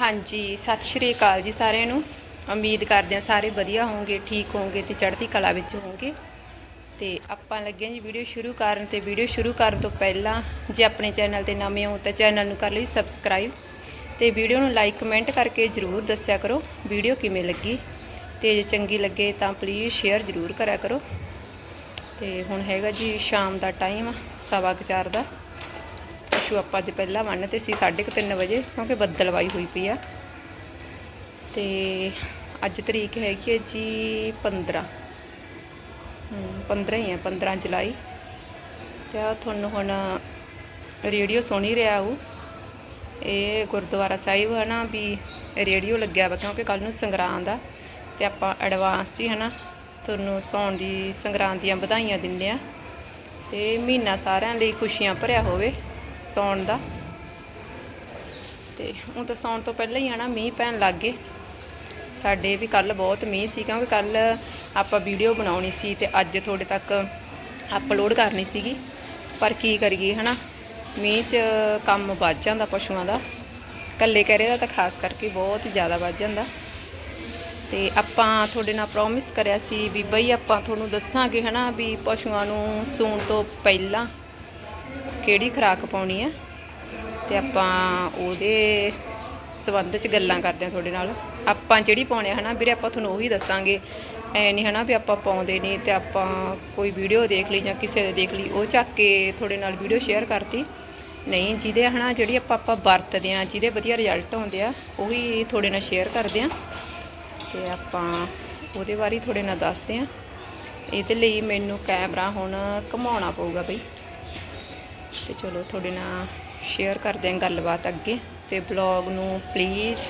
ਹਾਂਜੀ, ਸਤਿ ਸ਼੍ਰੀ ਅਕਾਲ ਜੀ ਸਾਰਿਆਂ ਨੂੰ। ਉਮੀਦ ਕਰਦੇ ਹਾਂ ਸਾਰੇ ਵਧੀਆ ਹੋਵੋਗੇ ਠੀਕ ਹੋਵੋਗੇ ਤੇ ਚੜ੍ਹਦੀ ਕਲਾ ਵਿੱਚ ਹੋਵੋਗੇ ਤੇ ਆਪਾਂ ਲੱਗੇ ਹਾਂ ਜੀ ਵੀਡੀਓ ਸ਼ੁਰੂ ਕਰਨ ਤੇ ਵੀਡੀਓ ਸ਼ੁਰੂ ਕਰਨ ਤੋਂ ਪਹਿਲਾਂ ਜੇ ਆਪਣੇ ਚੈਨਲ ਤੇ ਨਵੇਂ ਹੋ ਤਾਂ ਚੈਨਲ ਨੂੰ ਕਰ ਲਈ ਸਬਸਕ੍ਰਾਈਬ ਤੇ ਵੀਡੀਓ ਨੂੰ ਲਾਈਕ, ਕਮੈਂਟ ਕਰਕੇ ਜਰੂਰ ਦੱਸਿਆ ਕਰੋ ਵੀਡੀਓ ਕਿਵੇਂ ਲੱਗੀ। ਤੇ ਜੇ ਚੰਗੀ ਲੱਗੇ ਤਾਂ ਪਲੀਜ਼ ਸ਼ੇਅਰ ਜਰੂਰ ਕਰਿਆ ਕਰੋ। ਤੇ ਹੁਣ ਹੈਗਾ ਜੀ ਸ਼ਾਮ ਦਾ ਟਾਈਮ ਸਵਾ ਕੁ ਚਾਰ ਦਾ। ਪਸ਼ੂ ਆਪਾਂ ਅੱਜ ਪਹਿਲਾਂ ਬੰਨ੍ਹ ਤੇ ਸੀ 3:30 ਵਜੇ ਕਿਉਂਕਿ ਬੱਦਲਵਾਈ ਹੋਈ ਪਈ ਆ। ਤੇ ਅੱਜ ਤਰੀਕ ਹੈਗੀ ਹੈ ਜੀ 15 ਹਮ, 15 ਹੀ ਆ 15 ਜੁਲਾਈ। ਤੇ ਆਹ ਤੁਹਾਨੂੰ ਹੁਣ ਰੇਡੀਓ ਸੁਣੀ ਰਿਹਾ ਉਹ। ਇਹ ਗੁਰਦੁਆਰਾ ਸਾਹਿਬ ਹੈ ਨਾ ਵੀ ਰੇਡੀਓ ਲੱਗਿਆ ਵਾ ਕਿਉਂਕਿ ਕੱਲ ਨੂੰ ਸੰਗਰਾਂਦ ਆ। ਤੇ ਆਪਾਂ ਐਡਵਾਂਸ 'ਚ ਹੀ ਹੈ ਨਾ ਤੁਹਾਨੂੰ ਸੌਣ ਦੀ ਸੰਗਰਾਂਦ ਦੀਆਂ ਵਧਾਈਆਂ ਦਿੰਦੇ ਆ। ਤੇ ਮਹੀਨਾ ਸਾਰਿਆਂ ਲਈ ਖੁਸ਼ੀਆਂ ਭਰਿਆ ਹੋਵੇ। ਸੌਣ ਦਾ। ਤੇ ਹੁਣ ਤਾਂ ਸੌਣ ਤੋਂ ਪਹਿਲਾਂ ਹੀ ਆ ਨਾ, ਮੀਂਹ ਪੈਣ ਲੱਗ ਗਏ। ਸਾਡੇ ਵੀ ਕੱਲ ਬਹੁਤ ਮੀਂਹ ਸੀ, ਕਿਉਂਕਿ ਕੱਲ ਆਪਾਂ ਵੀਡੀਓ ਬਣਾਉਣੀ ਸੀ ਤੇ ਅੱਜ ਤੁਹਾਡੇ ਤੱਕ ਅਪਲੋਡ ਕਰਨੀ ਸੀਗੀ। ਪਰ ਕੀ ਕਰੀਏ, ਹਨਾ? ਮੀਂਹ 'ਚ ਕੰਮ ਵੱਧ ਜਾਂਦਾ ਪਸ਼ੂਆਂ ਦਾ। ਕੱਲੇ ਕਰੇ ਦਾ ਤਾਂ ਖਾਸ ਕਰਕੇ ਬਹੁਤ ਜ਼ਿਆਦਾ ਵੱਧ ਜਾਂਦਾ। ਤੇ ਆਪਾਂ ਤੁਹਾਡੇ ਨਾਲ ਪ੍ਰੋਮਿਸ ਕਰਿਆ ਸੀ ਵੀ ਬਈ ਆਪਾਂ ਤੁਹਾਨੂੰ ਦੱਸਾਂਗੇ, ਹਨਾ? ਵੀ ਪਸ਼ੂਆਂ ਨੂੰ ਸੂਣ ਤੋਂ ਪਹਿਲਾਂ ਕਿਹੜੀ ਖੁਰਾਕ ਪਾਉਣੀ ਆ? ਤੇ ਆਪਾਂ ਉਹਦੇ ਸਬੰਧ ਚ ਗੱਲਾਂ ਕਰਦੇ ਹਾਂ ਤੁਹਾਡੇ ਨਾਲ। ਆਪਾਂ ਜਿਹੜੀ ਪਾਉਣੇ ਆ, ਹਨਾ ਵੀਰੇ, ਆਪਾਂ ਤੁਹਾਨੂੰ ਉਹੀ ਦੱਸਾਂਗੇ। ਐ ਨਹੀਂ ਹਨਾ ਵੀ ਆਪਾਂ ਪਾਉਂਦੇ ਨਹੀਂ ਤੇ ਆਪਾਂ ਕੋਈ ਵੀਡੀਓ ਦੇਖ ਲਈ ਜਾਂ ਕਿਸੇ ਦੇ ਦੇਖ ਲਈ, ਉਹ ਚੱਕ ਕੇ ਤੁਹਾਡੇ ਨਾਲ ਵੀਡੀਓ ਸ਼ੇਅਰ ਕਰਤੀ। ਨਹੀਂ, ਜਿਹਦੇ ਹਨਾ ਜਿਹੜੀ ਆਪਾਂ ਆਪਾਂ ਵਰਤਦੇ ਆ, ਜਿਹਦੇ ਵਧੀਆ ਰਿਜ਼ਲਟ ਆਉਂਦੇ ਆ, ਉਹੀ ਤੁਹਾਡੇ ਨਾਲ ਸ਼ੇਅਰ ਕਰਦੇ ਆ। ਤੇ ਆਪਾਂ ਉਹਦੇ ਬਾਰੇ ਤੁਹਾਡੇ ਨਾਲ ਦੱਸਦੇ ਆ। ਇਹਦੇ ਲਈ ਮੈਨੂੰ ਕੈਮਰਾ ਹੁਣ ਘੁਮਾਉਣਾ ਪਊਗਾ ਬਈ। ਤੇ ਚਲੋ ਤੁਹਾਡੇ ਨਾਲ ਸ਼ੇਅਰ ਕਰਦੇ ਹਾਂ ਗੱਲਬਾਤ ਅੱਗੇ ਤੇ ਬਲੌਗ ਨੂੰ ਪਲੀਜ਼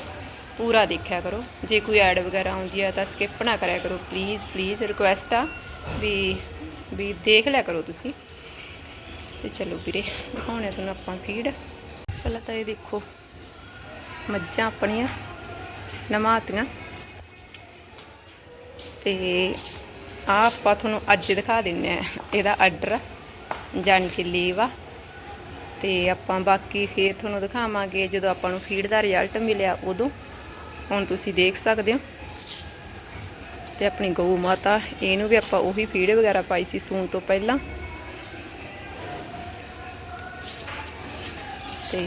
ਪੂਰਾ ਦੇਖਿਆ ਕਰੋ। ਜੇ ਕੋਈ ਐਡ ਵਗੈਰਾ ਆਉਂਦੀ ਆ ਤਾਂ ਸਕਿਪ ਨਾ ਕਰਿਆ ਕਰੋ। ਪਲੀਜ਼ ਪਲੀਜ਼ ਰਿਕੁਐਸਟ ਆ ਵੀ ਵੀ ਦੇਖ ਲਿਆ ਕਰੋ ਤੁਸੀਂ। ਤੇ ਚਲੋ ਵੀਰੇ ਦਿਖਾਉਣੇ ਤੁਹਾਨੂੰ ਆਪਾਂ ਫੀਡ ਪਹਿਲਾਂ ਤਾਂ ਇਹ ਦੇਖੋ, ਮੱਝਾਂ ਆਪਣੀਆਂ ਨਮਾਤੀਆਂ। ਤੇ ਆ ਆਪਾਂ ਤੁਹਾਨੂੰ ਅੱਜ ਦਿਖਾ ਦਿੰਨੇ ਆ ਇਹਦਾ ਆਰਡਰ ਜਾਣ ਕਿ ਲੀਵਾ ਤੇ ਆਪਾਂ ਬਾਕੀ ਫੇਰ ਤੁਹਾਨੂੰ ਦਿਖਾਵਾਂਗੇ ਜਦੋਂ ਆਪਾਂ ਨੂੰ ਫੀਡ ਦਾ ਰਿਜ਼ਲਟ ਮਿਲਿਆ ਉਦੋਂ। ਹੁਣ ਤੁਸੀਂ ਦੇਖ ਸਕਦੇ ਹੋ। ਤੇ ਆਪਣੀ ਗਊ ਮਾਤਾ, ਇਹਨੂੰ ਵੀ ਆਪਾਂ ਉਹੀ ਫੀਡ ਵਗੈਰਾ ਪਾਈ ਸੀ ਸੂਣ ਤੋਂ ਪਹਿਲਾਂ। ਤੇ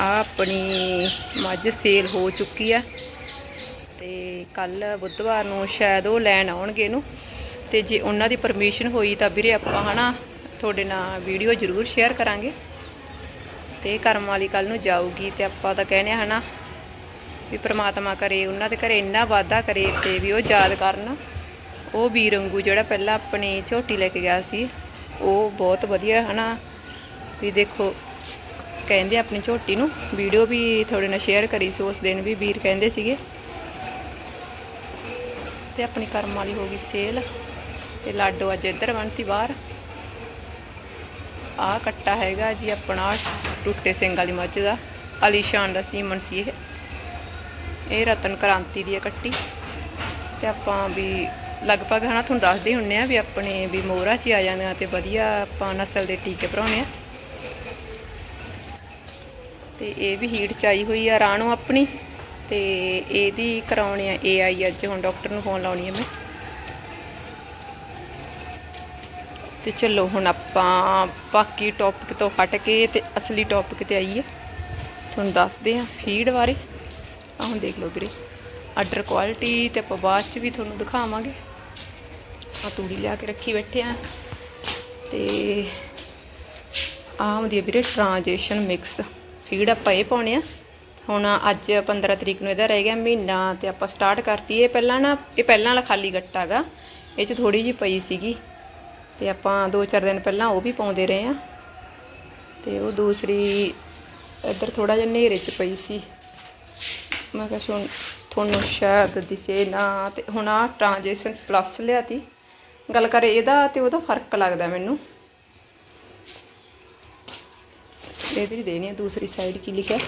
ਆ ਆਪਣੀ ਮੱਝ ਸੇਲ ਹੋ ਚੁੱਕੀ ਆ। ਤੇ ਕੱਲ ਬੁੱਧਵਾਰ ਨੂੰ ਸ਼ਾਇਦ ਉਹ ਲੈਣ ਆਉਣਗੇ ਇਹਨੂੰ। ਤੇ ਜੇ ਉਹਨਾਂ ਦੀ ਪਰਮਿਸ਼ਨ ਹੋਈ ਤਾਂ ਵੀਰੇ ਆਪਾਂ ਹਨਾ ਤੁਹਾਡੇ ਨਾਲ ਵੀਡੀਓ ਜ਼ਰੂਰ ਸ਼ੇਅਰ ਕਰਾਂਗੇ। ਤੇ ਕਰਮ ਵਾਲੀ ਕੱਲ ਨੂੰ ਜਾਊਗੀ ਤੇ ਆਪਾਂ ਤਾਂ ਕਹਿੰਦੇ ਆ ਹਨਾ ਵੀ ਪ੍ਰਮਾਤਮਾ ਕਰੇ, ਉਹਨਾਂ ਦੇ ਘਰੇ ਇੰਨਾ ਵਾਧਾ ਕਰੇ ਤੇ ਵੀ ਉਹ ਯਾਦ ਕਰਨ। ਉਹ ਵੀਰ ਵਾਂਗੂ ਜਿਹੜਾ ਪਹਿਲਾਂ ਆਪਣੀ ਝੋਟੀ ਲੈ ਕੇ ਗਿਆ ਸੀ, ਉਹ ਬਹੁਤ ਵਧੀਆ ਹਨਾ। ਵੀ ਦੇਖੋ, ਕਹਿੰਦੇ ਆਪਣੀ ਝੋਟੀ ਨੂੰ, ਵੀਡੀਓ ਵੀ ਤੁਹਾਡੇ ਨਾਲ ਸ਼ੇਅਰ ਕਰੀ ਸੀ, ਉਸ ਦਿਨ ਵੀ ਵੀਰ ਕਹਿੰਦੇ ਸੀਗੇ। ਤੇ ਆਪਣੀ ਕਰਮ ਵਾਲੀ ਹੋ ਗਈ ਸੇਲ ਤੇ ਲਾਡੋ ਅੱਜ ਇੱਧਰ ਬਣਤੀ ਬਾਹਰ। ਆ ਕੱਟਾ ਹੈਗਾ ਜੀ ਆਪਣਾ ਟੁੱਟੇ ਸਿੰਘ ਵਾਲੀ ਮੱਝ ਦਾ ਅਲੀਸ਼ਾਨ ਦਾ ਸੀਮਨ ਸੀ ਇਹ। ਇਹ ਰਤਨ ਕ੍ਰਾਂਤੀ ਦੀ ਹੈ ਕੱਟੀ। ਤੇ ਆਪਾਂ ਵੀ ਲਗਭਗ ਹਨਾ ਤੁਹਾਨੂੰ ਦੱਸਦੇ ਹੁੰਨੇ ਆ ਵੀ ਆਪਣੇ ਵੀ ਮੋਹਰਾ 'ਚ ਆ ਜਾਂਦੇ ਆ ਤੇ ਵਧੀਆ ਆਪਾਂ ਨਸਲ ਦੇ ਟੀਕੇ ਭਰਾਉਣੇ ਆ। ਤੇ ਇਹ ਵੀ ਹੀਟ ਚ ਆਈ ਹੋਈ ਆ ਰਾਣੋ ਆਪਣੀ। ਤੇ ਇਹਦੀ ਕਰਾਉਣੀ ਆ ਏਆਈ ਅੱਜ ਹੁਣ ਡਾਕਟਰ ਨੂੰ ਫੋਨ ਲਾਉਣੀ ਆ ਮੈਂ। ਤੇ ਚਲੋ ਹੁਣ ਆਪਾਂ ਬਾਕੀ ਟੌਪਿਕ ਤੋਂ ਹਟ ਕੇ ਤੇ ਅਸਲੀ ਟੌਪਿਕ ਤੇ ਆਈਏ। ਤੁਹਾਨੂੰ ਦੱਸਦੇ ਆ ਫੀਡ ਬਾਰੇ। ਆਹ ਹੁਣ ਦੇਖ ਲਓ ਵੀਰੇ ਆਰਡਰ ਕੁਆਲਿਟੀ ਤੇ ਆਪਾਂ ਬਾਅਦ ਚ ਵੀ ਤੁਹਾਨੂੰ ਦਿਖਾਵਾਂਗੇ। ਆ ਤੂੜੀ ਲਿਆ ਕੇ ਰੱਖੀ ਬੈਠੇ ਆ। ਤੇ ਆ ਹੁੰਦੀ ਹੈ ਵੀਰੇ ਟ੍ਰਾਂਜੈਕਸ਼ਨ ਮਿਕਸ ਫੀਡ ਆਪਾਂ ਇਹ ਪਾਉਣੇ ਆ। ਹੁਣ ਅੱਜ 15 ਤਰੀਕ ਨੂੰ ਇਹਦਾ ਰਹਿ ਗਿਆ ਮਹੀਨਾ ਤੇ ਆਪਾਂ ਸਟਾਰਟ ਕਰਤੀ। ਇਹ ਪਹਿਲਾਂ ਨਾ, ਇਹ ਪਹਿਲਾਂ ਵਾਲਾ ਖਾਲੀ ਗੱਟਾ ਹੈਗਾ ਇਹ 'ਚ ਥੋੜੀ ਜੀ ਪਈ ਸੀਗੀ। ਤੇ ਆਪਾਂ 2-4 ਦਿਨ ਪਹਿਲਾਂ ਉਹ ਵੀ ਪਾਉਂਦੇ ਰਹੇ ਆ ਤੇ ਉਹ ਦੂਸਰੀ ਇੱਧਰ ਥੋੜਾ ਜਿਹਾ ਹਨੇਰੇ 'ਚ ਪਈ ਸੀ। ਮੈਂ ਕਿਹਾ ਸੁਣ, ਤੁਹਾਨੂੰ ਸ਼ਾਇਦ ਦਿਸੇ ਨਾ, ਤੇ ਹੁਣ ਆ ਟ੍ਰਾਂਜੈਕਸ਼ਨ ਪਲੱਸ ਲਿਆਤੀ। ਗੱਲ ਕਰ ਇਹਦਾ ਤੇ ਉਹਦਾ ਫ਼ਰਕ ਲੱਗਦਾ ਮੈਨੂੰ। ਇਹਦੀ ਦੇਣੀ ਹੈ ਦੂਸਰੀ ਸਾਈਡ ਕੀ ਲਿਖਿਆ?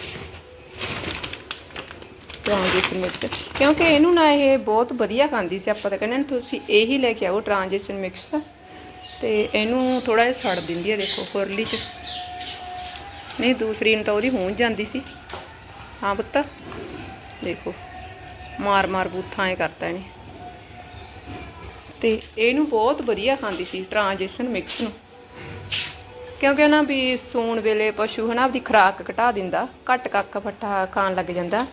ਟ੍ਰਾਂਜੈਕਸ਼ਨ ਮਿਕਸ ਕਿਉਂਕਿ ਇਹਨੂੰ ਨਾ ਇਹ ਬਹੁਤ ਵਧੀਆ ਖਾਂਦੀ ਸੀ, ਆਪਾਂ ਤਾਂ ਕਹਿੰਦੇ ਨੇ ਤੁਸੀਂ ਇਹੀ ਲੈ ਕੇ ਆਓ ਟ੍ਰਾਂਜੈਕਸ਼ਨ ਮਿਕਸ ਤੇ ਇਹਨੂੰ ਥੋੜਾ ਜਿਹਾ ਸੜ ਦਿੰਦੀ ਹੈ ਦੇਖੋ, ਫੁਰਲੀ ਚ। ਨਹੀਂ, ਦੂਸਰੀ ਨੂੰ ਤਾਂ ਉਹਦੀ ਹੋਂ ਜਾਂਦੀ ਸੀ। ਹਾਂ, ਪੁੱਤ। ਦੇਖੋ, ਮਾਰ ਮਾਰ ਬੂਥਾਂ ਐ ਕਰਤਾ ਇਹਨੇ। ਤੇ ਇਹਨੂੰ ਬਹੁਤ ਵਧੀਆ ਖਾਂਦੀ ਸੀ, ਟ੍ਰਾਂਜੈਕਸ਼ਨ ਮਿਕਸ ਨੂੰ। ਕਿਉਂਕਿ ਨਾ ਵੀ ਸੂਣ ਵੇਲੇ ਪਸ਼ੂ ਹਨਾ, ਆਪਦੀ ਖੁਰਾਕ ਘਟਾ ਦਿੰਦਾ, ਘੱਟ ਕੱਖ ਪੱਠਾ ਖਾਣ ਲੱਗ ਜਾਂਦਾ।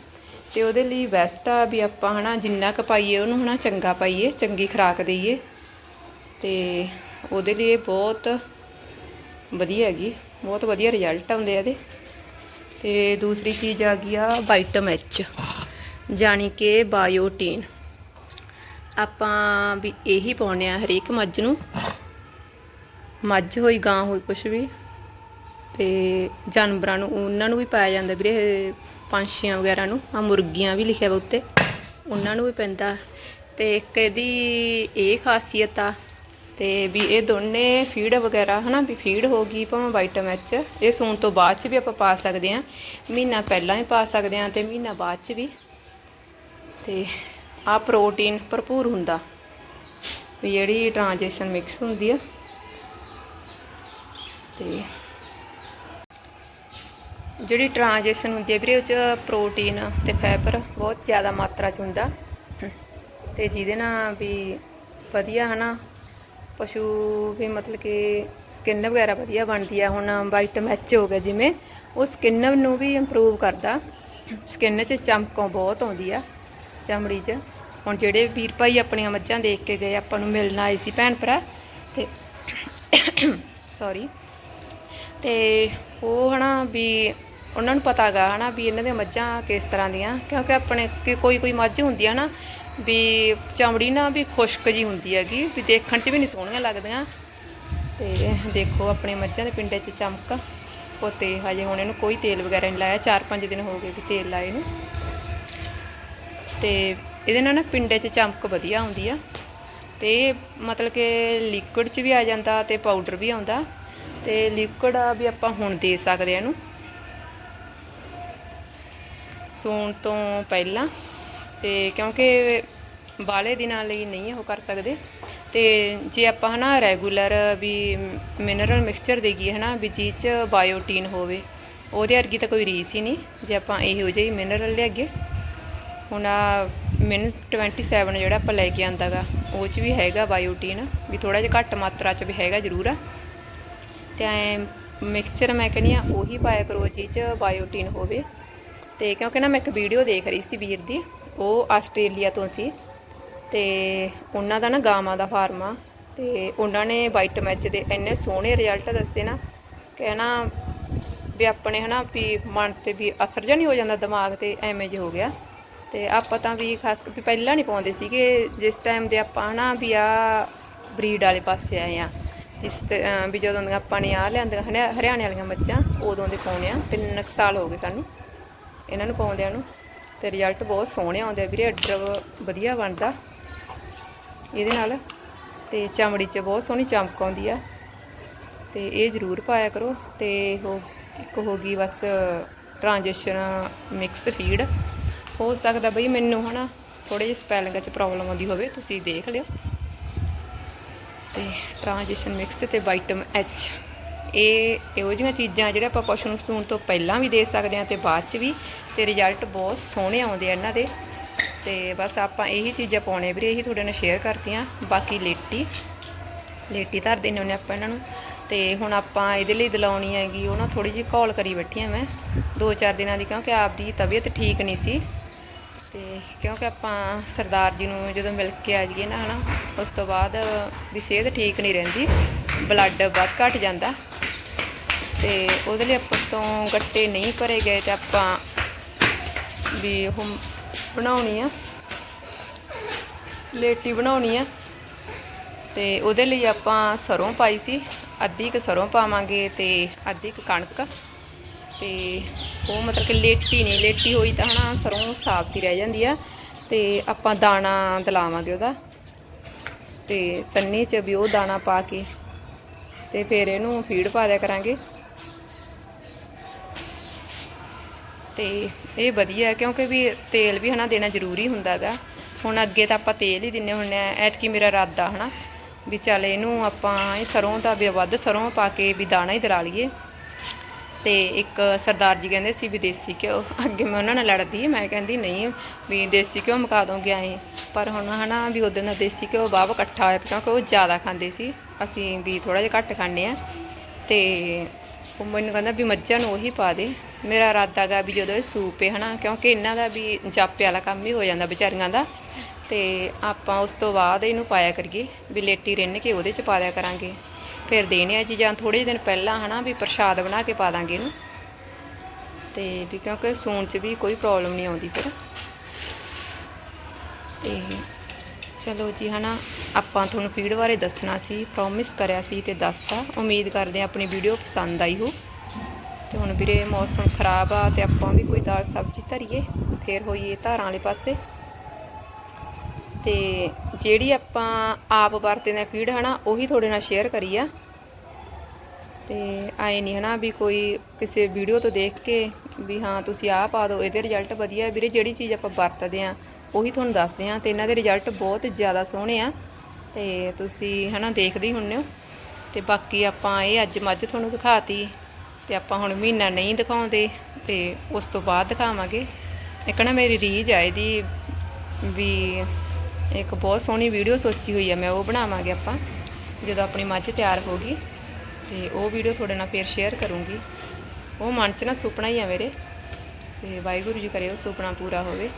ਤੇ ਉਹਦੇ ਲਈ ਬੈਸਟ ਆ ਵੀ ਆਪਾਂ ਹਨਾ, ਜਿੰਨਾ ਕੁ ਪਾਈਏ ਉਹਨੂੰ ਹਨਾ, ਚੰਗਾ ਪਾਈਏ, ਚੰਗੀ ਖੁਰਾਕ ਦੇਈਏ। ਤੇ ਉਹਦੇ ਲਈ ਬਹੁਤ ਵਧੀਆ ਹੈਗੀ, ਬਹੁਤ ਵਧੀਆ ਰਿਜ਼ਲਟ ਆਉਂਦੇ ਆ ਇਹਦੇ। ਤੇ ਦੂਸਰੀ ਚੀਜ਼ ਆ ਗਈ ਆ ਵਾਈਟਮ ਐਚ ਜਾਣੀ ਕਿ ਬਾਇਓਟੀਨ ਆਪਾਂ ਵੀ ਇਹੀ ਪਾਉਂਦੇ ਆ ਹਰੇਕ ਮੱਝ ਨੂੰ। ਮੱਝ ਹੋਈ, ਗਾਂ ਹੋਈ, ਕੁਛ ਵੀ। ਤੇ ਜਾਨਵਰਾਂ ਨੂੰ, ਉਹਨਾਂ ਨੂੰ ਵੀ ਪਾਇਆ ਜਾਂਦਾ ਵੀਰੇ ਪੰਛੀਆਂ ਵਗੈਰਾ ਨੂੰ। ਆ ਮੁਰਗੀਆਂ ਵੀ ਲਿਖਿਆ ਵਾ ਉੱਤੇ। ਉਹਨਾਂ ਨੂੰ ਵੀ ਪੈਂਦਾ। ਤੇ ਇੱਕ ਇਹਦੀ ਇਹ ਖਾਸੀਅਤ ਆ ਤੇ ਵੀ ਇਹ ਦੋਨੇ ਫੀਡ ਵਗੈਰਾ, ਹਨਾ, ਵੀ ਫੀਡ ਹੋ ਗਈ ਭਾਵੇਂ ਵਾਈਟਮ ਐਚ ਇਹ ਸੂਣ ਤੋਂ ਬਾਅਦ ਚ ਵੀ ਆਪਾਂ ਪਾ ਸਕਦੇ ਆ ਮਹੀਨਾ ਪਹਿਲਾਂ ਵੀ ਪਾ ਸਕਦੇ ਆ ਤੇ ਮਹੀਨਾ ਬਾਅਦ ਚ ਵੀ। ਤੇ ਆ ਪ੍ਰੋਟੀਨ ਭਰਪੂਰ ਹੁੰਦਾ। ਵੀ ਜਿਹੜੀ ਟ੍ਰਾਂਜੈਕਸ਼ਨ ਮਿਕਸ ਹੁੰਦੀ ਆ। ਤੇ ਜਿਹੜੀ ਟ੍ਰਾਂਜੈਕਸ਼ਨ ਹੁੰਦੀ ਹੈ ਵੀਰੇ, ਉਹ ਚ ਪ੍ਰੋਟੀਨ ਤੇ ਫਾਈਬਰ ਬਹੁਤ ਜ਼ਿਆਦਾ ਮਾਤਰਾ ਚ ਹੁੰਦਾ। ਤੇ ਜਿਹਦੇ ਨਾਲ ਵੀ ਵਧੀਆ, ਹਨਾ ਪਸ਼ੂ ਵੀ ਮਤਲਬ ਕਿ ਸਕਿਨ ਵਗੈਰਾ ਵਧੀਆ ਬਣਦੀ ਆ, ਹੁਣ ਵਾਈਟਮ ਐਚ ਹੋ ਗਿਆ ਜਿਵੇਂ, ਉਹ ਸਕਿਨ ਨੂੰ ਵੀ ਇੰਪਰੂਵ ਕਰਦਾ। ਸਕਿਨ 'ਚ ਚਮਕੋਂ ਬਹੁਤ ਆਉਂਦੀ ਆ, ਚਮੜੀ 'ਚ। ਹੁਣ ਜਿਹੜੇ ਵੀਰ ਭਾਈ ਆਪਣੀਆਂ ਮੱਝਾਂ ਦੇਖ ਕੇ ਗਏ, ਆਪਾਂ ਨੂੰ ਮਿਲਣ ਆਏ ਸੀ ਭੈਣ ਭਰਾ, ਤੇ ਸੌਰੀ ਤੇ ਉਹ ਹਨਾ ਵੀ ਉਹਨਾਂ ਨੂੰ ਪਤਾ ਪਤਾਗਾ ਹਨਾ ਵੀ ਇਹਨਾਂ ਦੀਆਂ ਮੱਝਾਂ ਕਿਸ ਤਰ੍ਹਾਂ ਦੀਆਂ, ਕਿਉਂਕਿ ਆਪਣੇ ਕਿ ਕੋਈ ਕੋਈ ਮੱਝ ਹੁੰਦੀ ਆ ਨਾ ਵੀ ਚਮੜੀ ਨਾ ਵੀ ਖੁਸ਼ਕ ਜੀ ਹੁੰਦੀ ਹੈਗੀ, ਵੀ ਦੇਖਣ 'ਚ ਵੀ ਨਹੀਂ ਸੋਹਣੀਆਂ ਲੱਗਦੀਆਂ। ਤੇ ਦੇਖੋ ਆਪਣੇ ਮੱਝਾਂ ਦੇ ਪਿੰਡੇ 'ਚ ਚਮਕ, ਉਹ ਤੇ ਹਜੇ ਹੁਣ ਇਹਨੂੰ ਕੋਈ ਤੇਲ ਵਗੈਰਾ ਨਹੀਂ ਲਾਇਆ 4-5 ਦਿਨ ਹੋ ਗਏ ਵੀ ਤੇਲ ਲਾਏ ਨੂੰ। ਤੇ ਇਹਦੇ ਨਾਲ ਨਾ ਪਿੰਡੇ 'ਚ ਚਮਕ ਵਧੀਆ ਆਉਂਦੀ ਆ। ਤੇ ਮਤਲਬ ਕਿ ਲਿਕੁਇਡ 'ਚ ਵੀ ਆ ਜਾਂਦਾ ਤੇ ਪਾਊਡਰ ਵੀ ਆਉਂਦਾ। ਤੇ ਲਿਕੁਇਡ ਆ ਵੀ ਆਪਾਂ ਹੁਣ ਦੇ ਸਕਦੇ ਆ ਇਹਨੂੰ। ਸੂਣ ਤੋਂ ਪਹਿਲਾਂ ਤੇ ਕਿਉਂਕਿ ਬਾਲੇ ਦਿਨਾਂ ਲਈ ਨਹੀਂ ਉਹ ਕਰ ਸਕਦੇ। ਤੇ ਜੇ ਆਪਾਂ ਹਨਾ ਰੈਗੂਲਰ ਵੀ ਮਿਨਰਲ ਮਿਕਸਚਰ ਦੇਈਏ ਹਨਾ ਵੀ ਜਿਹ ਚ ਬਾਇਓਟੀਨ ਹੋਵੇ, ਉਹਦੇ ਵਰਗੀ ਤਾਂ ਕੋਈ ਰੀਸ ਹੀ ਨਹੀਂ। ਜੇ ਆਪਾਂ ਇਹੋ ਜਿਹੀ ਮਿਨਰਲ ਲਿਆਈਏ, ਹੁਣ ਆ ਮਿਨ 27 ਜਿਹੜਾ ਆਪਾਂ ਲੈ ਕੇ ਆਂਦਾਗਾ ਉਹ ਚ ਵੀ ਹੈਗਾ ਬਾਇਓਟੀਨ, ਵੀ ਥੋੜਾ ਜਿਹਾ ਘੱਟ ਮਾਤਰਾ ਚ ਵੀ ਹੈਗਾ ਜ਼ਰੂਰ। ਆ ਤੇ ਐ ਮਿਕਸਚਰ ਮੈਂ ਕਹਿੰਦੀ ਆ ਉਹੀ ਪਾਇਆ ਕਰੋ ਜਿਹ ਚ ਬਾਇਓਟੀਨ ਹੋਵੇ। ਤੇ ਕਿਉਂਕਿ ਨਾ ਮੈਂ ਇੱਕ ਵੀਡੀਓ ਦੇਖ ਰਹੀ ਸੀ ਵੀਰ ਦੀ, ਉਹ ਆਸਟ੍ਰੇਲੀਆ ਤੋਂ ਸੀ ਤੇ ਉਹਨਾਂ ਦਾ ਨਾ ਗਾਵਾਂ ਦਾ ਫਾਰਮ ਆ ਤੇ ਉਹਨਾਂ ਨੇ ਵਾਈਟ ਵਾਈਟਮੈਚ ਦੇ ਇੰਨੇ ਸੋਹਣੇ ਰਿਜ਼ਲਟ ਦੱਸੇ ਨਾ ਕਹਿਣਾ ਵੀ ਆਪਣੇ ਹਨਾ ਵੀ ਮਨ ਤੇ ਵੀ ਅਸਰ ਜਿਹਾ ਨਹੀਂ ਹੋ ਜਾਂਦਾ, ਦਿਮਾਗ ਤੇ ਐਵੇਂ ਜਿਹਾ ਹੋ ਗਿਆ। ਤੇ ਆਪਾਂ ਤਾਂ ਵੀ ਖਾਸ ਕਰਕੇ ਪਹਿਲਾਂ ਨਹੀਂ ਪਾਉਂਦੇ ਸੀਗੇ, ਜਿਸ ਟਾਈਮ ਦੇ ਆਪਾਂ ਹਨਾ ਵੀ ਆ ਬਰੀਡ ਵਾਲੇ ਪਾਸੇ ਆਏ ਆ ਜਿਸ ਤੇ ਵੀ ਜਦੋਂ ਦੀਆਂ ਆਪਾਂ ਨੇ ਆ ਲਿਆਂਦੀਆਂ, ਹਰਿਆ- ਹਰਿਆਣੇ ਵਾਲੀਆਂ ਮੱਝਾਂ, ਉਦੋਂ ਦੇ ਪਾਉਣੇ ਆ ਤਿੰਨ ਕੁ ਸਾਲ ਹੋ ਗਏ ਸਾਨੂੰ। ਇਹਨਾਂ ਨੂੰ ਪਾਉਂਦਿਆਂ ਨੂੰ ਤੇ ਰਿਜ਼ਲਟ ਬਹੁਤ ਸੋਹਣੇ ਆਉਂਦੇ ਆ ਵੀਰੇ ਅੱਡਰ ਵਧੀਆ ਬਣਦਾ। ਇਹਦੇ ਨਾਲ ਤੇ ਚਮੜੀ 'ਚ ਬਹੁਤ ਸੋਹਣੀ ਚਮਕ ਆਉਂਦੀ ਆ। ਤੇ ਇਹ ਜ਼ਰੂਰ ਪਾਇਆ ਕਰੋ ਤੇ ਉਹ ਇੱਕ ਹੋ ਗਈ ਬਸ ਟ੍ਰਾਂਜੈਕਸ਼ਨ ਮਿਕਸ ਫੀਡ ਹੋ ਸਕਦਾ ਬਈ ਮੈਨੂੰ ਹਨਾ ਥੋੜੇ ਜਿਹੇ ਸਪੈਲਿੰਗ 'ਚ ਪ੍ਰੋਬਲਮ ਆਉਂਦੀ ਹੋਵੇ, ਤੁਸੀਂ ਦੇਖ ਲਿਓ। ਤੇ ਟ੍ਰਾਂਜੈਕਸ਼ਨ ਮਿਕਸ ਤੇ ਵਾਈਟਮ ਐਚ ਇਹ ਇਹੋ ਜਿਹੀਆਂ ਚੀਜ਼ਾਂ ਜਿਹੜੇ ਆਪਾਂ ਪਸ਼ੂ ਨੂੰ ਸੂਣ ਤੋਂ ਪਹਿਲਾਂ ਵੀ ਦੇ ਸਕਦੇ ਹਾਂ ਤੇ ਬਾਅਦ ਚ ਵੀ ਤੇ ਰਿਜ਼ਲਟ ਬਹੁਤ ਸੋਹਣੇ ਆਉਂਦੇ ਆ ਇਹਨਾਂ ਦੇ। ਤੇ ਬਸ ਆਪਾਂ ਇਹੀ ਚੀਜ਼ਾਂ ਪਾਉਣੇ ਵੀਰੇ, ਇਹੀ ਤੁਹਾਡੇ ਨਾਲ ਸ਼ੇਅਰ ਕਰਤੀਆਂ। ਬਾਕੀ ਲੇਟੀ ਲੇਟੀ ਧਰ ਦੇਣੇ ਉਹਨੇ ਆਪਾਂ ਇਹਨਾਂ ਨੂੰ। ਤੇ ਹੁਣ ਆਪਾਂ ਇਹਦੇ ਲਈ ਦਿਲਾਉਣੀ ਹੈਗੀ, ਉਹ ਨਾ ਥੋੜੀ ਜਿਹੀ ਘੋਲ ਕਰੀ ਬੈਠੀ ਆ ਮੈਂ। ਦੋ ਚਾਰ ਦਿਨਾਂ ਦੀ, ਕਿਉਂਕਿ ਆਪਦੀ ਤਬੀਅਤ ਠੀਕ ਨਹੀਂ ਸੀ। ਤੇ ਕਿਉਂਕਿ ਆਪਾਂ ਸਰਦਾਰ ਜੀ ਨੂੰ ਜਦੋਂ ਮਿਲ ਕੇ ਆ ਜਾਈਏ ਨਾ, ਹਨਾ, ਉਸ ਤੋਂ ਬਾਅਦ ਵੀ ਸਿਹਤ ਠੀਕ ਨਹੀਂ ਰਹਿੰਦੀ। ਬਲੱਡ ਵੱਧ ਘਟ ਜਾਂਦਾ। ਤੇ ਉਹਦੇ ਲਈ ਆਪਾਂ ਤੋਂ ਗੱਟੇ ਨਹੀਂ ਭਰੇ ਗਏ ਤੇ ਆਪਾਂ ਵੀ ਉਹ ਬਣਾਉਣੀ ਆ। ਲੇਟੀ ਬਣਾਉਣੀ ਆ। ਤੇ ਉਹਦੇ ਲਈ ਆਪਾਂ ਸਰੋਂ ਪਾਈ ਸੀ। ਅੱਧੀ ਕੁ ਸਰੋਂ ਪਾਵਾਂਗੇ ਤੇ ਅੱਧੀ ਕੁ ਕਣਕ। ਤੇ ਉਹ ਮਤਲਬ ਕਿ ਲੇਟੀ ਨਹੀਂ, ਲੇਟੀ ਹੋਈ ਤਾਂ ਹਨਾ ਸਰੋਂ ਸਾਫ਼ ਹੀ ਰਹਿ ਜਾਂਦੀ ਆ। ਤੇ ਆਪਾਂ ਦਾਣਾ ਦਲਾਵਾਂਗੇ ਉਹਦਾ। ਤੇ ਸੰਨੀ 'ਚ ਵੀ ਉਹ ਦਾਣਾ ਪਾ ਕੇ ਤੇ ਫਿਰ ਇਹਨੂੰ ਫੀਡ ਪਾ ਦਿਆ ਕਰਾਂਗੇ। ਤੇ ਇਹ ਵਧੀਆ ਕਿਉਂਕਿ ਵੀ ਤੇਲ ਵੀ ਹਨਾ ਦੇਣਾ ਜ਼ਰੂਰੀ ਹੁੰਦਾਗਾ ਹੁਣ ਅੱਗੇ ਤਾਂ ਆਪਾਂ ਤੇਲ ਹੀ ਦਿੰਨੇ ਹੁੰਨੇ ਆ, ਐਤਕੀ ਮੇਰਾ ਇਰਾਦਾ ਹਨਾ ਵੀ ਚੱਲ ਇਹਨੂੰ ਆਪਾਂ ਇਹ ਸਰੋਂ ਦਾ ਵੀ ਵੱਧ ਸਰੋਂ ਪਾ ਕੇ ਵੀ ਦਾਣਾ ਹੀ ਦਲਾ ਲਈਏ। ਤੇ ਇੱਕ ਸਰਦਾਰ ਜੀ ਕਹਿੰਦੇ ਸੀ ਵੀ ਦੇਸੀ ਘਿਓ। ਅੱਗੇ ਮੈਂ ਉਹਨਾਂ ਨਾਲ ਲੜਦੀ ਮੈਂ ਕਹਿੰਦੀ ਨਹੀਂ ਵੀ ਦੇਸੀ ਘਿਓ ਮੁਕਾ ਦੋਗੇ ਐਂ। ਪਰ ਹੁਣ ਹਨਾ ਵੀ ਉਹਦੇ ਨਾਲ ਦੇਸੀ ਘਿਓ ਬਾਬ ਇਕੱਠਾ ਹੋਇਆ ਕਿਉਂਕਿ ਉਹ ਜ਼ਿਆਦਾ ਖਾਂਦੇ ਸੀ। ਅਸੀਂ ਵੀ ਥੋੜਾ ਜਿਹਾ ਘੱਟ ਖਾਂਦੇ ਆ ਤੇ ਉਹ ਮੈਨੂੰ ਕਹਿੰਦਾ ਵੀ ਮੱਝਾਂ ਨੂੰ ਉਹੀ ਪਾ ਦੇ। ਮੇਰਾ ਇਰਾਦਾ ਗਾ ਵੀ ਜਦੋਂ ਇਹ ਸੂਪ ਹੈ ਹਨਾ, ਕਿਉਂਕਿ ਇਹਨਾਂ ਦਾ ਵੀ ਜਾਪੇ ਵਾਲਾ ਕੰਮ ਹੀ ਹੋ ਜਾਂਦਾ ਵਿਚਾਰੀਆਂ ਦਾ। ਤੇ ਆਪਾਂ ਉਸ ਤੋਂ ਬਾਅਦ ਇਹਨੂੰ ਪਾਇਆ ਕਰੀਏ ਵੀ ਲੇਟੀ ਰਿੰਨ ਕੇ ਉਹਦੇ ਚ ਪਾ ਦਿਆ ਕਰਾਂਗੇ। ਫਿਰ ਦੇਣੇ ਆ ਜੀ ਜਾਂ ਥੋੜੇ ਦਿਨ ਪਹਿਲਾਂ ਹਨਾ ਵੀ ਪ੍ਰਸ਼ਾਦ ਬਣਾ ਕੇ ਪਾ ਦਾਂਗੇ ਇਹਨੂੰ। ਤੇ ਵੀ ਕਿਉਂਕਿ ਸੂਣ ਚ ਵੀ ਕੋਈ ਪ੍ਰੋਬਲਮ ਨਹੀਂ ਆਉਂਦੀ ਫਿਰ। ਤੇ ਚਲੋ ਜੀ, ਹਨਾ, ਆਪਾਂ ਤੁਹਾਨੂੰ ਫੀਡ ਬਾਰੇ ਦੱਸਣਾ ਸੀ ਪ੍ਰੋਮਿਸ ਕਰਿਆ ਸੀ ਤੇ ਦੱਸਤਾ। ਉਮੀਦ ਕਰਦੇ ਹਾਂ ਆਪਣੀ ਵੀਡੀਓ ਪਸੰਦ ਆਈ ਹੋ ਤੇ ਹੁਣ ਵੀਰੇ, ਮੌਸਮ ਖਰਾਬ ਆ ਤੇ ਆਪਾਂ ਵੀ ਕੋਈ ਦਾਲ ਸਬਜ਼ੀ ਧਰੀਏ, ਫੇਰ ਹੋਈਏ ਧਾਰਾਂ ਵਾਲੇ ਪਾਸੇ। ਤੇ ਜਿਹੜੀ ਆਪਾਂ ਆਪ ਵਰਤਦੇ ਆ ਫੀਡ ਹਨਾ, ਉਹੀ ਤੁਹਾਡੇ ਨਾਲ ਸ਼ੇਅਰ ਕਰੀ ਆ। ਤੇ ਆਏ ਨਹੀਂ ਹਨਾ, ਵੀ ਕੋਈ ਕਿਸੇ ਵੀਡੀਓ ਤੋਂ ਦੇਖ ਕੇ ਵੀ ਹਾਂ, ਤੁਸੀਂ ਆਹ ਪਾ ਦਿਓ, ਇਹਦੇ ਰਿਜ਼ਲਟ ਵਧੀਆ। ਵੀਰੇ, ਜਿਹੜੀ ਚੀਜ਼ ਆਪਾਂ ਵਰਤਦੇ ਆ ਉਹੀ ਤੁਹਾਨੂੰ ਦੱਸਦੇ ਆ ਤੇ ਇਹਨਾਂ ਦੇ ਰਿਜ਼ਲਟ ਬਹੁਤ ਜ਼ਿਆਦਾ ਸੋਹਣੇ ਆ ਤੇ ਤੁਸੀਂ ਹਨਾ ਦੇਖਦੇ ਹੀ ਹੁੰਨੇ ਹੋ। ਤੇ ਬਾਕੀ ਆਪਾਂ ਇਹ ਅੱਜ ਮੱਝ ਤੁਹਾਨੂੰ ਦਿਖਾਤੀ ਤੇ ਆਪਾਂ ਹੁਣ ਮਹੀਨਾ ਨਹੀਂ ਦਿਖਾਉਂਦੇ ਤੇ ਉਸ ਤੋਂ ਬਾਅਦ ਦਿਖਾਵਾਂਗੇ। ਇੱਕ ਨਾ ਮੇਰੀ ਰੀਜ ਆ ਇਹਦੀ ਵੀ ਇੱਕ ਬਹੁਤ ਸੋਹਣੀ ਵੀਡੀਓ ਸੋਚੀ ਹੋਈ ਆ ਮੈਂ, ਉਹ ਬਣਾਵਾਂਗੇ ਆਪਾਂ ਜਦੋਂ ਆਪਣੀ ਮੱਝ ਤਿਆਰ ਹੋ ਗਈ ਤੇ ਉਹ ਵੀਡੀਓ ਤੁਹਾਡੇ ਨਾਲ ਫੇਰ ਸ਼ੇਅਰ ਕਰੂੰਗੀ। ਉਹ ਮਨ 'ਚ ਨਾ ਸੁਪਨਾ ਹੀ ਆ ਮੇਰੇ ਤੇ ਵਾਹਿਗੁਰੂ ਜੀ ਕਰੇ ਉਹ ਸੁਪਨਾ ਪੂਰਾ ਹੋਵੇ।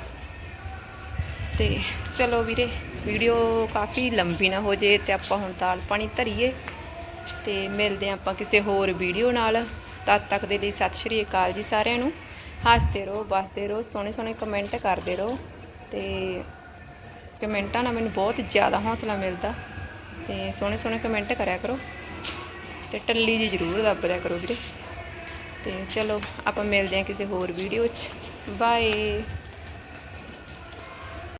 ਤੇ ਚਲੋ ਵੀਰੇ, ਵੀਡੀਓ ਕਾਫੀ ਲੰਬੀ ਨਾ ਹੋ ਜੇ ਤੇ ਆਪਾਂ ਹੁਣ ਦਾਲ ਪਾਣੀ ਧਰੀਏ। ਤੇ ਮਿਲਦੇ ਹਾਂ ਆਪਾਂ ਕਿਸੇ ਹੋਰ ਵੀਡੀਓ ਨਾਲ। ਤਦ ਤੱਕ ਦੇ ਲਈ ਸਤਿ ਸ਼੍ਰੀ ਅਕਾਲ ਜੀ ਸਾਰਿਆਂ ਨੂੰ। ਹੱਸਦੇ ਰਹੋ ਬਸਦੇ ਰਹੋ, ਸੋਹਣੇ ਸੋਹਣੇ ਕਮੈਂਟ ਕਰਦੇ ਰਹੋ। ਤੇ ਕਮੈਂਟਾਂ ਨਾਲ ਮੈਨੂੰ ਬਹੁਤ ਜ਼ਿਆਦਾ ਹੌਸਲਾ ਮਿਲਦਾ। ਤੇ ਸੋਹਣੇ ਸੋਹਣੇ ਕਮੈਂਟ ਕਰਿਆ ਕਰੋ। ਤੇ ਟੱਲੀ ਜੀ ਜ਼ਰੂਰ ਦੱਬ ਦਿਆ ਕਰੋ ਵੀਰੇ। ਤੇ ਚਲੋ ਆਪਾਂ ਮਿਲਦੇ ਹਾਂ ਕਿਸੇ ਹੋਰ ਵੀਡੀਓ 'ਚ। ਬਾਏ